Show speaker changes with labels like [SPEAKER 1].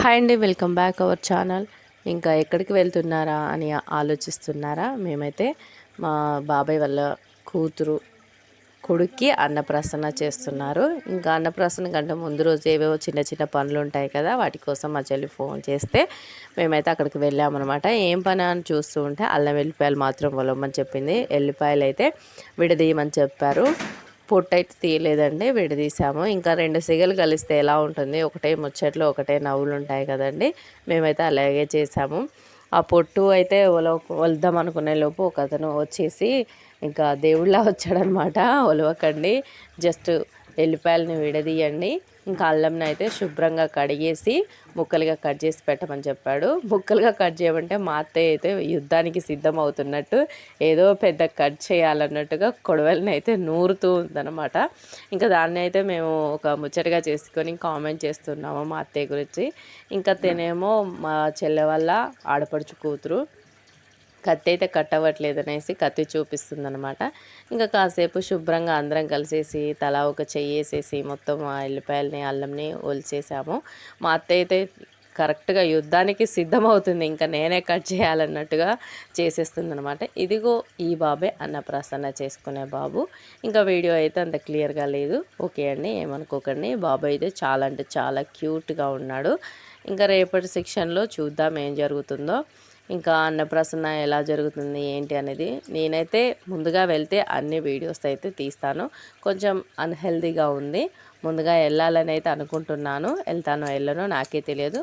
[SPEAKER 1] Hi అండి welcome back our channel. ఇంకా ఎక్కడికి వెళ్తున్నారా అని ఆలోచిస్తున్నారా? మేమైతే మా బాబాయ్ వాళ్ళ కూతురు కొడుక్కి అన్నప్రాసన చేస్తున్నారు. ఇంకా అన్నప్రాసన కంటే ముందు రోజు ఏవేవో చిన్న చిన్న పనులు ఉంటాయి కదా వాటి కోసం మా చెల్లి ఫోన్ చేస్తే మేమైతే అక్కడికి వెళ్ళామన్నమాట. ఏం పని అని చూస్తూ ఉంటే అల్లం వెల్లిపాయలు మాత్రం వలమని చెప్పింది. వెల్లిపాయలు అయితే విడదీయమని చెప్పారు. పొట్టు అయితే తీయలేదండి విడదీసాము. ఇంకా రెండు సిగలు కలిస్తే ఎలా ఉంటుంది? ఒకటే ముచ్చట్లు ఒకటే నవ్వులు ఉంటాయి కదండి. మేమైతే అలాగే చేసాము. ఆ పొట్టు అయితే వలుద్దాం అనుకునే లోపు ఒక అతను వచ్చేసి ఇంకా దేవుళ్ళ వచ్చాడనమాట. ఒలవకండి. జస్ట్ ఎల్లిపాయలని విడదీయండి. ఇంకా అల్లంని అయితే శుభ్రంగా కడిగేసి ముక్కలుగా కట్ చేసి పెట్టమని చెప్పాడు. ముక్కలుగా కట్ చేయమంటే మా అత్తయ్య అయితే యుద్ధానికి సిద్ధం అవుతున్నట్టు ఏదో పెద్ద కట్ చేయాలన్నట్టుగా కొడవలిని అయితే నూరుతూ ఉందన్నమాట. ఇంకా దాన్ని అయితే మేము ఒక ముచ్చటగా చేసుకొని కామెంట్ చేస్తున్నాము మా అత్తయ్య గురించి. ఇంకా తినేమో మా చెల్లె వల్ల ఆడపడుచు కూతురు. కత్తి అయితే కట్టవట్లేదు అనేసి కత్తి చూపిస్తుంది అనమాట ఇంకా కాసేపు శుభ్రంగా అందరం కలిసేసి తలా ఒక చెయ్యేసేసి మొత్తం ఆ ఎల్లిపాయలని అల్లంని ఒలిచేసాము. మా అత్త అయితే కరెక్ట్గా యుద్ధానికి సిద్ధమవుతుంది. ఇంకా నేనే కట్ చేయాలన్నట్టుగా చేసేస్తుంది అనమాట ఇదిగో ఈ బాబే అన్నప్రాసన్న చేసుకునే బాబు. ఇంకా వీడియో అయితే అంత క్లియర్గా లేదు. ఓకే అండి ఏమనుకోకండి. బాబు అయితే చాలా అంటే చాలా క్యూట్గా ఉన్నాడు. ఇంకా రేపటి సెక్షన్లో చూద్దాం ఏం జరుగుతుందో. ఇంకా అన్నప్రసన్న ఎలా జరుగుతుంది ఏంటి అనేది నేనైతే ముందుగా వెళ్తే అన్ని వీడియోస్ అయితే తీస్తాను. కొంచెం అన్హెల్దీగా ఉంది. ముందుగా వెళ్ళాలని అయితే అనుకుంటున్నాను. వెళ్తానో వెళ్ళనో నాకే తెలియదు.